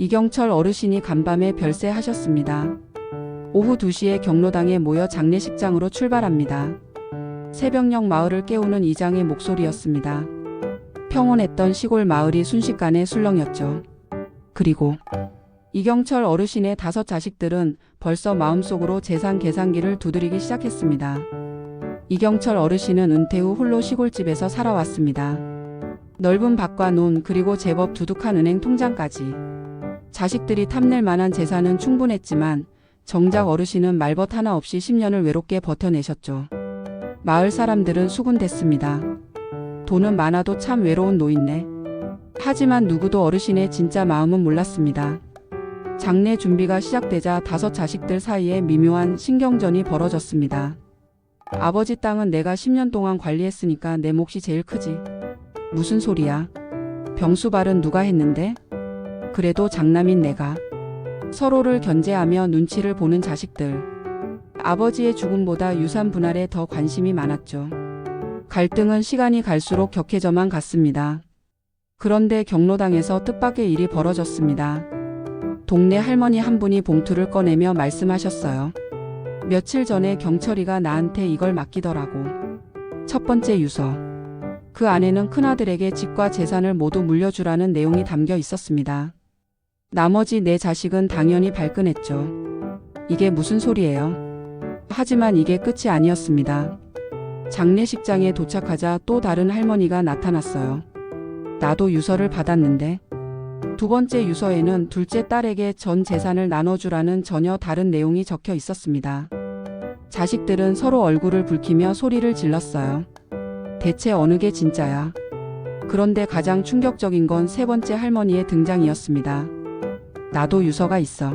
이경철 어르신이 간밤에 별세하셨습니다. 오후 2시에 경로당에 모여 장례식장으로 출발합니다. 새벽녘 마을을 깨우는 이장의 목소리였습니다. 평온했던 시골 마을이 순식간에 술렁였죠. 그리고 이경철 어르신의 다섯 자식들은 벌써 마음속으로 재산 계산기를 두드리기 시작했습니다. 이경철 어르신은 은퇴 후 홀로 시골집에서 살아왔습니다. 넓은 밭과 논 그리고 제법 두둑한 은행 통장까지. 자식들이 탐낼 만한 재산은 충분했지만 정작 어르신은 말벗 하나 없이 10년을 외롭게 버텨내셨죠. 마을 사람들은 수군댔습니다. 돈은 많아도 참 외로운 노인네. 하지만 누구도 어르신의 진짜 마음은 몰랐습니다. 장례 준비가 시작되자 다섯 자식들 사이에 미묘한 신경전이 벌어졌습니다. 아버지 땅은 내가 10년 동안 관리했으니까 내 몫이 제일 크지. 무슨 소리야? 병수발은 누가 했는데? 그래도 장남인 내가. 서로를 견제하며 눈치를 보는 자식들. 아버지의 죽음보다 유산 분할에 더 관심이 많았죠. 갈등은 시간이 갈수록 격해져만 갔습니다. 그런데 경로당에서 뜻밖의 일이 벌어졌습니다. 동네 할머니 한 분이 봉투를 꺼내며 말씀하셨어요. 며칠 전에 경철이가 나한테 이걸 맡기더라고. 첫 번째 유서. 그 안에는 큰아들에게 집과 재산을 모두 물려주라는 내용이 담겨 있었습니다. 나머지 네 자식은 당연히 발끈했죠. 이게 무슨 소리예요? 하지만 이게 끝이 아니었습니다. 장례식장에 도착하자 또 다른 할머니가 나타났어요. 나도 유서를 받았는데 두 번째 유서에는 둘째 딸에게 전 재산을 나눠주라는 전혀 다른 내용이 적혀 있었습니다. 자식들은 서로 얼굴을 붉히며 소리를 질렀어요. 대체 어느 게 진짜야? 그런데 가장 충격적인 건 세 번째 할머니의 등장이었습니다. 나도 유서가 있어.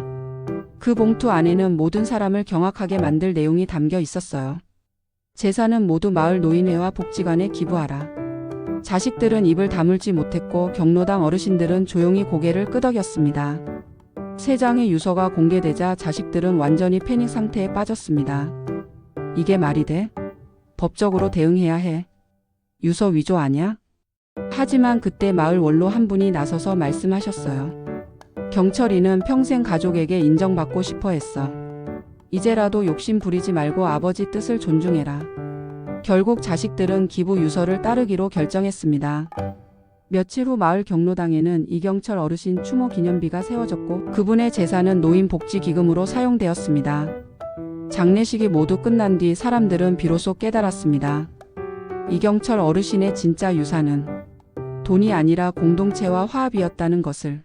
그 봉투 안에는 모든 사람을 경악하게 만들 내용이 담겨 있었어요. 재산은 모두 마을 노인회와 복지관에 기부하라. 자식들은 입을 다물지 못했고 경로당 어르신들은 조용히 고개를 끄덕였습니다. 세 장의 유서가 공개되자 자식들은 완전히 패닉 상태에 빠졌습니다. 이게 말이 돼? 법적으로 대응해야 해. 유서 위조 아냐? 하지만 그때 마을 원로 한 분이 나서서 말씀하셨어요. 경철이는 평생 가족에게 인정받고 싶어 했어. 이제라도 욕심 부리지 말고 아버지 뜻을 존중해라. 결국 자식들은 기부 유서를 따르기로 결정했습니다. 며칠 후 마을 경로당에는 이경철 어르신 추모 기념비가 세워졌고 그분의 재산은 노인복지기금으로 사용되었습니다. 장례식이 모두 끝난 뒤 사람들은 비로소 깨달았습니다. 이경철 어르신의 진짜 유산은 돈이 아니라 공동체와 화합이었다는 것을.